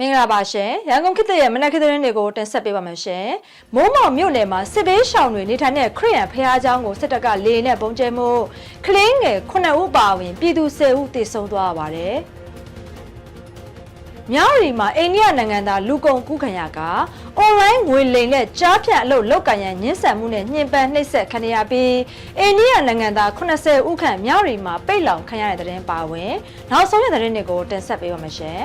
မင်္ဂလာပါရှင်ရန်ကုန်ခေတ်သစ်ရဲ့မနက်ခင်းသတင်းတွေကိုတင်ဆက်ပေးပါမယ်ရှင်မိုးမောင်မြို့နယ်မှာစစ်ဘေးရှောင်တွေနေထိုင်တဲ့ခရီးရန်ဖះเจ้าကိုစစ်တပ်ကလေနဲ့ပုံကျဲမှုကလင်းငယ်9ဦးပါဝင်ပြည်သူ10ဦးသေဆုံးသွားပါတယ်မြောက်ရီမှာအိန္ဒိယနိုင်ငံသားလူကုန်ကူးခံရကအွန်လိုင်းငွေလိမ်နဲ့ကြားဖြတ်အလုပ်လောက်ကန်ရန်ညှင်းဆန်မှုနဲ့ညှဉ်းပန်းနှိပ်စက်ခံရပြီးအိန္ဒိယနိုင်ငံသား80ဦးခန့်မြောက်ရီမှာပိတ်လောင်ခံရတဲ့တဲ့ရင်ပါဝင်နောက်ဆုံးရတဲ့တဲ့တွေကိုတင်ဆက်ပေးပါမယ်ရှင်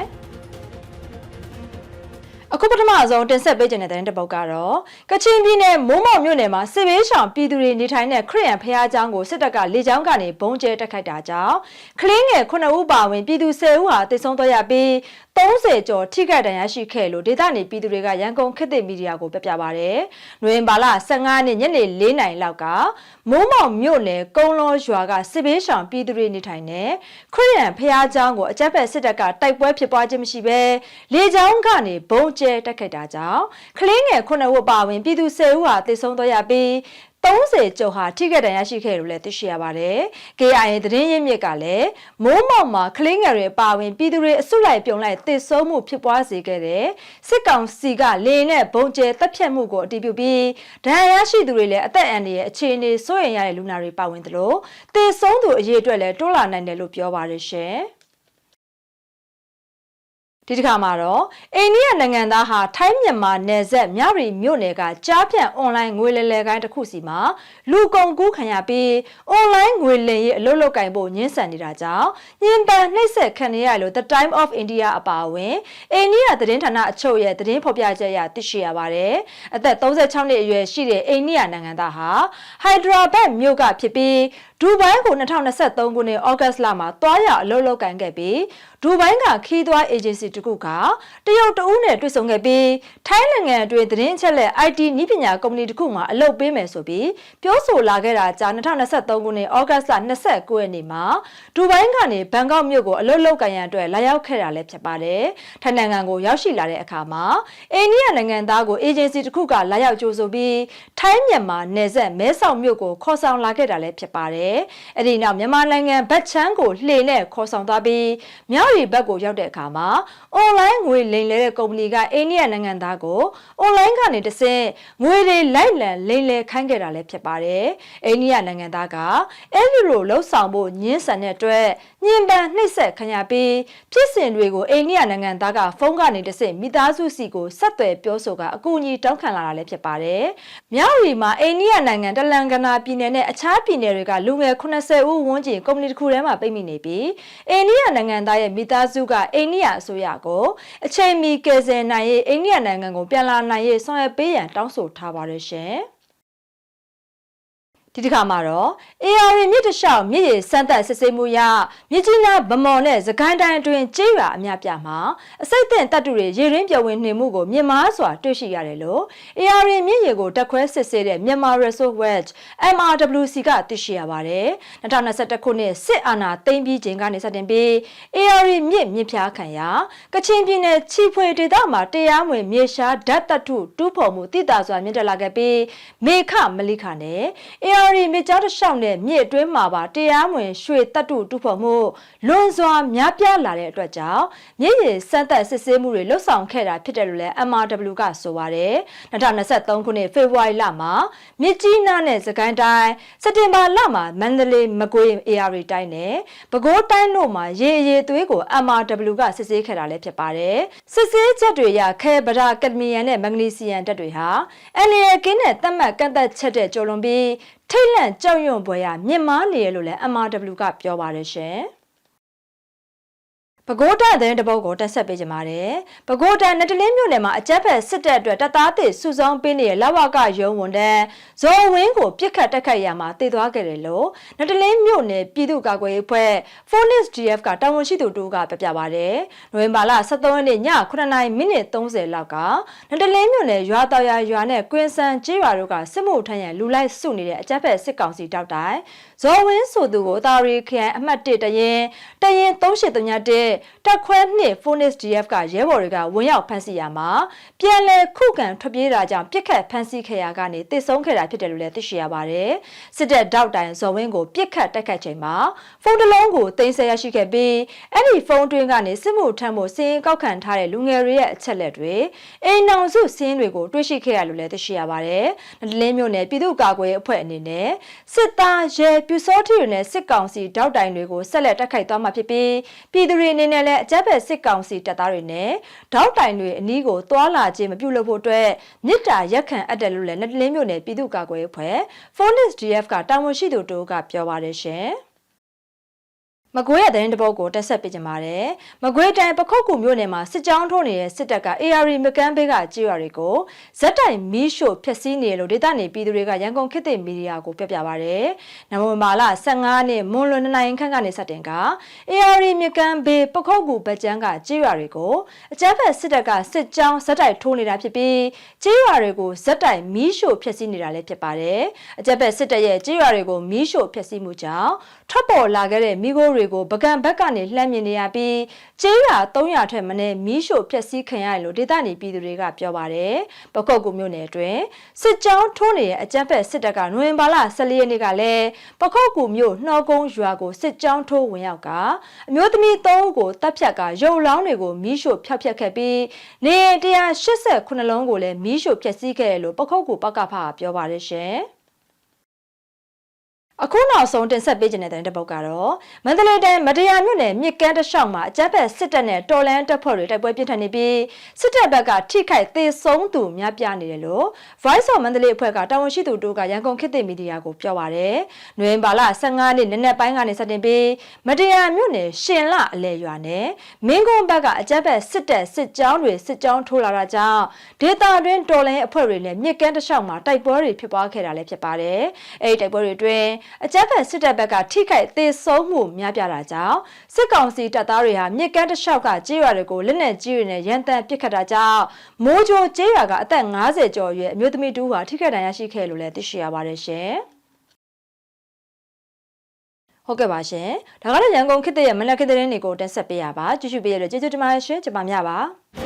အခုပထမဆုံးတင်ဆက်ပေးခြင်းတဲ့တဲ့တစ်ပုတ်ကတော့ကချင်ပြည်နယ်မိုးမောက်မြို့နယ်မှာစစ်ဘေးရှောင်ပြည်သူတွေနေထိုင်တဲ့ခရစ်ယာန်ဖျားကျောင်းကိုစစ်တပ်ကလေကြောင်းကနေဘုံကျဲတိုက်ခိုက်တာကြောင့်ကလေးငယ်9ဦးပါဝင်ပြည်သူ10ဦးဟာတိုက်ဆုံသွားရပြီး 30ကျော်ထိခိုက်ဒဏ်ရာရှိခဲ့လို့ဒေသနေပြည်သူတွေကရန်ကုန်ခေတ်သစ်မီဒီယာကိုပြပြပါဗျ။နွေဘာလ15ရက်ညနေ4နာရီလောက်ကမိုးမောင်မြို့နယ်ကုန်းလောရွာကစစ်ဘေးရှောင်ပြည်သူတွေနေထိုင်တဲ့ခရီးရန်ဖះเจ้าကိုအကြက်ဖက်စစ်တပ်ကတိုက်ပွဲဖြစ်ပွားခြင်းမရှိဘဲလေကြောင်းကနေဘုံကျဲတက်ခိုက်တာကြောင့်ကလင်းငယ်9ဦးပါဝင်ပြည်သူ10ဦးဟာတိတ်ဆုံးသွားရပြီး 30ကျော်ဟာထိခိုက်ဒဏ်ရာရှိခဲ့လို့လည်းသိရှိရပါတယ်။ KIA သတင်းရင်းမြစ်ကလည်းမိုးမောင်မှာကလင်းငယ်တွေပါဝင်ပြည်သူတွေအစုလိုက်ပြုံလိုက်တစ်ဆုံးမှုဖြစ်ပွားစေခဲ့တဲ့စစ်ကောင်စီကလေနဲ့ဘုံကျဲတပ်ဖြတ်မှုကိုအတည်ပြုပြီးဒဏ်ရာရှိသူတွေလည်းအသက်အန္တရာယ်အခြေအနေစိုးရိမ်ရတဲ့လူနာတွေပါဝင်သလိုတစ်ဆုံးသူအရေးအတွက်လည်းတိုးလာနိုင်တယ်လို့ပြောပါရရှင်။ ဒီတစ်ခါမှာတော့အိန္ဒိယနိုင်ငံသားဟာထိုင်းမြန်မာနယ်စပ်မြရီမြို့နယ်ကကြားဖြန့်အွန်လိုင်းငွေလဲလဲကိုင်းတစ်ခုစီမှာလူကုန်ကူးခံရပြီးအွန်လိုင်းငွေလဲရေးအလုပ်လုပ်ကင်ဖို့ညှင်းဆန်နေတာကြောင့်ညင်ပန်နှိပ်စက်ခံရလို့ The Time of India အပါအဝင်အိန္ဒိယသတင်းဌာနအချုပ်ရဲ့သတင်းဖော်ပြချက်အရသိရှိရပါတယ်။အသက်36နှစ်အရွယ်ရှိတဲ့အိန္ဒိယနိုင်ငံသားဟာဟိုက်ဒရာဘတ်မြို့ကဖြစ်ပြီး ဒူဘိုင်းကို2023ခုနှစ်ဩဂတ်လမှာတွားရအလုပ်လုပ်ကင်ခဲ့ပြီးဒူဘိုင်းကခီးသွွားအေဂျင်စီတခုကတရုတ်တဦးနဲ့တွေ့ဆုံခဲ့ပြီးထိုင်းနိုင်ငံအတွင်းသတင်းအချက်လက် IT နည်းပညာကုမ္ပဏီတခုမှာအလုပ်ပေးမယ်ဆိုပြီးပြောဆိုလာခဲ့တာကြာ2023ခုနှစ်ဩဂတ်လ29ရက်နေ့မှာဒူဘိုင်းကနေဘန်ကောက်မြို့ကိုအလုပ်လုပ်ကင်ရန်အတွက်လာရောက်ခဲ့တာလည်းဖြစ်ပါတယ်။ထိုင်းနိုင်ငံကိုရောက်ရှိလာတဲ့အခါမှာအိန္ဒိယနိုင်ငံသားကိုအေဂျင်စီတခုကလာရောက်ကြိုဆိုပြီးထိုင်းမြန်မာနယ်စပ်မဲဆောက်မြို့ကိုခေါ်ဆောင်လာခဲ့တာလည်းဖြစ်ပါတယ်။အဲ့ဒီနောက်မြန်မာနိုင်ငံဗတ်ချမ်းကိုလှေနဲ့ခေါ်ဆောင်သွားပြီးမြောက်ရီဘက်ကိုရောက်တဲ့အခါမှာအွန်လိုင်းငွေလိမ်လဲတဲ့ကုမ္ပဏီကအိန္ဒိယနိုင်ငံသားကိုအွန်လိုင်းကနေတဆင့်ငွေတွေလိုက်လံလိမ်လဲခိုင်းခဲ့တာလည်းဖြစ်ပါတယ်။အိန္ဒိယနိုင်ငံသားကအဲ့ဒီလိုလှုပ်ဆောင်ဖို့ညှင်းဆန်တဲ့အတွက် ညင်ပန်နှိပ်စက်ခံရပြီးဖြစ်စဉ်တွေကိုအိန္ဒိယနိုင်ငံသားကဖုန်းကနေတဆင့်မိသားစုစီကိုဆက်သွယ်ပြောဆိုကအကူအညီတောင်းခံလာတာလည်းဖြစ်ပါတယ်။မြောက်ရီမှာအိန္ဒိယနိုင်ငံတလန်ကနာပြည်နယ်နဲ့အခြားပြည်နယ်တွေကလူငယ်80ဦးဝန်းကျင်ကုမ္ပဏီတစ်ခုထဲမှာပိတ်မိနေပြီးအိန္ဒိယနိုင်ငံသားရဲ့မိသားစုကအိန္ဒိယအစိုးရကိုအချိန်မီကယ်ဆယ်နိုင်ရေးအိန္ဒိယနိုင်ငံကိုပြန်လာနိုင်ရေးဆောင်ရွက်ပေးရန်တောင်းဆိုထားပါတယ်ရှင်။ ဒီတစ်ခါမှာတော့ AR မြစ်တလျှောက်မြစ်ရည်စမ်းသပ်စစ်ဆေးမှုရမြစ်ကြီးနားဗမော်နဲ့စကိုင်းတိုင်းအတွင်းကျေးရွာအများပြားမှာအစိတ်တင်တပ်တူတွေရေရင်းပြော်ဝင်နှင်မှုကိုမြင်မာစွာတွေ့ရှိရတယ်လို့ AR မြစ်ရည်ကိုတက်ခွဲစစ်ဆေးတဲ့မြန်မာ Resource Watch MRWC ကသိရှိရပါတယ်2021ခုနှစ်စစ်အာဏာသိမ်းပြီးချိန်ကနေစတင်ပြီး AR မြစ်မြစ်ဖျားခံရာကချင်ပြည်နယ်ချီဖွေဒေသမှာတရားမဝင်မြေရှားဓာတ်တတုတူးဖော်မှုတိတာစွာမြင့်တက်လာခဲ့ပြီးမေခမလိခနဲ့ AR ရီမြစ်ကြောင်းတစ်လျှောက်နဲ့မြစ်အတွင်းမှာပါတရားမဝင်ရွှေတတုတူဖော်မှုလွန်စွာများပြားလာတဲ့အတွက်ကြောင့်မြစ်ရည်စမ်းသပ်စစ်ဆေးမှုတွေလှုပ်ဆောင်ခဲ့တာဖြစ်တယ်လို့လည်း MRW ကဆိုပါတယ်2023ခုနှစ်ဖေဖော်ဝါရီလမှာမြစ်ကြီးနားနဲ့စကိုင်းတိုင်းစက်တင်ဘာလမှာမန္တလေးမကွေး AR တိုင်းနဲ့ပဲခူးတိုင်းတို့မှာရေအရေသွေးကို MRW ကစစ်ဆေးခဲ့တာလည်းဖြစ်ပါတယ်စစ်ဆေးချက်တွေရခဲဗဒကက်ဒမီယမ်နဲ့မက်ဂနီဆီယမ်ဓာတ်တွေဟာအန်လီယကင်းနဲ့သတ်မှတ်ကန့်သက်ချက်တဲ့ကျော်လွန်ပြီးထိတ်လန့်ကြောက်ရွံ့ပွဲရမြင့်မားနေရလို့လည်း MRW ကပြောပါတယ်ရှင်။ ပဲခူးတိုင်းတဲ့တပုတ်ကိုတက်ဆက်ပေးကြပါတယ်။ပဲခူးတိုင်းနတလင်းမြို့နယ်မှာအကြက်ဖက်စစ်တပ်အတွက်တပ်သားသစ်စုဆောင်းပေးနေတဲ့လဝကရုံးဝန်တန်းဇော်ဝင်းကိုပြစ်ခတ်တက်ခတ်ရမှာတည်သွားခဲ့တယ်လို့နတလင်းမြို့နယ်ပြည်သူ့ကာကွယ်ရေးအဖွဲ့ Phoenix DF ကတာဝန်ရှိသူတို့ကပြပြပါတယ်။နိုဝင်ဘာလ23ရက်နေ့ည9:30မိနစ်30လောက်ကနတလင်းမြို့နယ်ရွာတော်ရွာရွာနဲ့ကွင်းစံကျေးရွာတို့ကစစ်မှုထမ်းရန်လူလိုက်စုနေတဲ့အကြက်ဖက်စစ်ကောင်စီတောက်တိုင်ဇော်ဝင်းဆိုသူကိုတာရီခရိုင်အမှတ်1တရင်တရင်3831တက်ခွဲနှစ် Phoenix DF ကရဲဘော်တွေကဝင်ရောက်ဖမ်းဆီးရမှာပြန်လည်ခုခံထွက်ပြေးတာကြောင့်ပြစ်ခတ်ဖမ်းဆီးခဲ့ရကနေတည်ဆုံးခဲ့တာဖြစ်တယ်လို့လည်းသိရှိရပါတယ်စစ်တပ်တောက်တိုင်ဇော်ဝင်းကိုပြစ်ခတ်တိုက်ခတ်ချိန်မှာဖုန်းတစ်လုံးကိုတင်ဆက်ရရှိခဲ့ပြီးအဲ့ဒီဖုန်းတွင်းကနေစစ်မှုထမ်းဖို့စည်ရင်ကောက်ခံထားတဲ့လူငယ်တွေရဲ့အချက်လက်တွေအိမ်နောင်စုစင်းတွေကိုတွေ့ရှိခဲ့ရလို့လည်းသိရှိရပါတယ်။လင်းမျိုးနယ်ပြည်သူ့ကာကွယ်ရေးအဖွဲ့အနေနဲ့စစ်သားရဲပြူစောထီတွေနဲ့စစ်ကောင်စီတောက်တိုင်တွေကိုဆက်လက်တိုက်ခိုက်သွားမှာဖြစ်ပြီးပြည်သူတွေအနေနဲ့လည်းအကြမ်းဖက်စစ်ကောင်စီတပ်သားတွေနဲ့တောက်တိုင်တွေအနီးကိုသွာလာခြင်းမပြုလုပ်ဖို့အတွက်မြစ်တာရက်ခံအပ်တယ်လို့လည်းလင်းမျိုးနယ်ပြည်သူ့ကာကွယ်ရေးအဖွဲ့ Phoenix DF ကတာဝန်ရှိသူတို့ကပြောပါတယ်ရှင်။ မကွေးရတဲ့တဲ့ပုတ်ကိုတက်ဆက်ပေးကြပါတယ်။မကွေးတိုင်းပခုတ်ကူမြို့နယ်မှာစစ်ကြောင်းထိုးနေတဲ့စစ်တပ်က AR မကန်းဘေးကကြေးရွာတွေကိုဇက်တိုင်မီးရှို့ဖျက်ဆီးနေတယ်လို့ဒေသနေပြည်သူတွေကရန်ကုန်ခေတ်သစ်မီဒီယာကိုပြပြပါဗျ။နဝမာလ15နှစ်မွန်လွန်2နိုင်ခန့်ကနေစတင်က AR မကန်းဘေးပခုတ်ကူဗကြမ်းကကြေးရွာတွေကိုအကြမ်းဖက်စစ်တပ်ကစစ်ကြောင်းဇက်တိုင်ထိုးနေတာဖြစ်ပြီးကြေးရွာတွေကိုဇက်တိုင်မီးရှို့ဖျက်ဆီးနေတာလည်းဖြစ်ပါတယ်။အကြမ်းဖက်စစ်တပ်ရဲ့ကြေးရွာတွေကိုမီးရှို့ဖျက်ဆီးမှုကြောင့်ထွက်ပေါ်လာခဲ့တဲ့မိခိုးတွေကိုပကံဘက်ကနေလှမ်းမြင်နေရပြီးကျေးရွာ300ထက်မနည်းမီးရှို့ဖျက်ဆီးခံရတယ်လို့ဒေသနေပြည်သူတွေကပြောပါတယ်။ပကုတ်ကူမြို့နယ်အတွင်းစစ်ကြောင်းထိုးနေတဲ့အကြမ်းဖက်စစ်တပ်ကနိုဝင်ဘာလ14ရက်နေ့ကလည်းပကုတ်ကူမြို့နှောကုန်းရွာကိုစစ်ကြောင်းထိုးဝင်ရောက်ကအမျိုးသမီး3ဦးကိုတပ်ဖြတ်ကရုပ်လောင်းတွေကိုမီးရှို့ဖျက်ဖျက်ခဲ့ပြီးနေ189လုံးကိုလည်းမီးရှို့ဖျက်ဆီးခဲ့တယ်လို့ပကုတ်ကူပကဖကပြောပါတယ်ရှင်။ အခုနောက်ဆုံးတင်ဆက်ပေးခြင်းတဲ့တဲ့ပုတ်ကတော့မန္တလေးတိုင်းမတရားမြို့နယ်မြစ်ကမ်းတစ်လျှောက်မှာအကြမ်းဖက်စစ်တပ်နဲ့တော်လန်တပ်ဖွဲ့တွေတိုက်ပွဲပြင်းထန်နေပြီးစစ်တပ်ဘက်ကထိခိုက်သေဆုံးသူများပြားနေတယ်လို့ Voice of မန္တလေးအဖွဲ့ကတာဝန်ရှိသူတို့ကရန်ကုန်ခေတ်သစ်မီဒီယာကိုပြောပါရယ်။နိုဝင်ဘာလ15ရက်နေ့နက်ပိုင်းကနေစတင်ပြီးမတရားမြို့နယ်ရှင်လအလဲရွာနဲ့မင်းကုန်းဘက်ကအကြမ်းဖက်စစ်တပ်စစ်ကြောင်းတွေစစ်ကြောင်းထိုးလာတာကြောင့်ဒေသတွင်းတော်လန်အဖွဲ့တွေနဲ့မြစ်ကမ်းတစ်လျှောက်မှာတိုက်ပွဲတွေဖြစ်ပွားခဲ့တာလည်းဖြစ်ပါတယ်။အဲဒီတိုက်ပွဲတွေအတွင်းအကြမ်းဖက်စစ်တပ်ဘက်ကထိခိုက်သေဆုံးမှုများပြားတာကြောင့်စစ်ကောင်စီတပ်သားတွေဟာမြစ်ကမ်းတစ်လျှောက်ကကြေးရွာတွေကိုလက်နက်ကြီးတွေနဲ့ရန်တမ်းပစ်ခတ်တာကြောင့်မိုးကြိုကြေးရွာကအသက်50ကျော်အရွယ်အမျိုးသမီးတူဟာထိခိုက်ဒဏ်ရာရှိခဲ့လို့လည်းသိရှိရပါတယ်ရှင်။ဟုတ်ကဲ့ပါရှင်။ဒါကတော့ရန်ကုန်ခေတ်ရဲ့မနက်ခေတ်သတင်းတွေကိုတင်ဆက်ပေးရပါ။ကြည့်ရှုပေးရတဲ့ကျေးဇူးတင်ပါတယ်ရှင်။ကျွန်မမြပါ။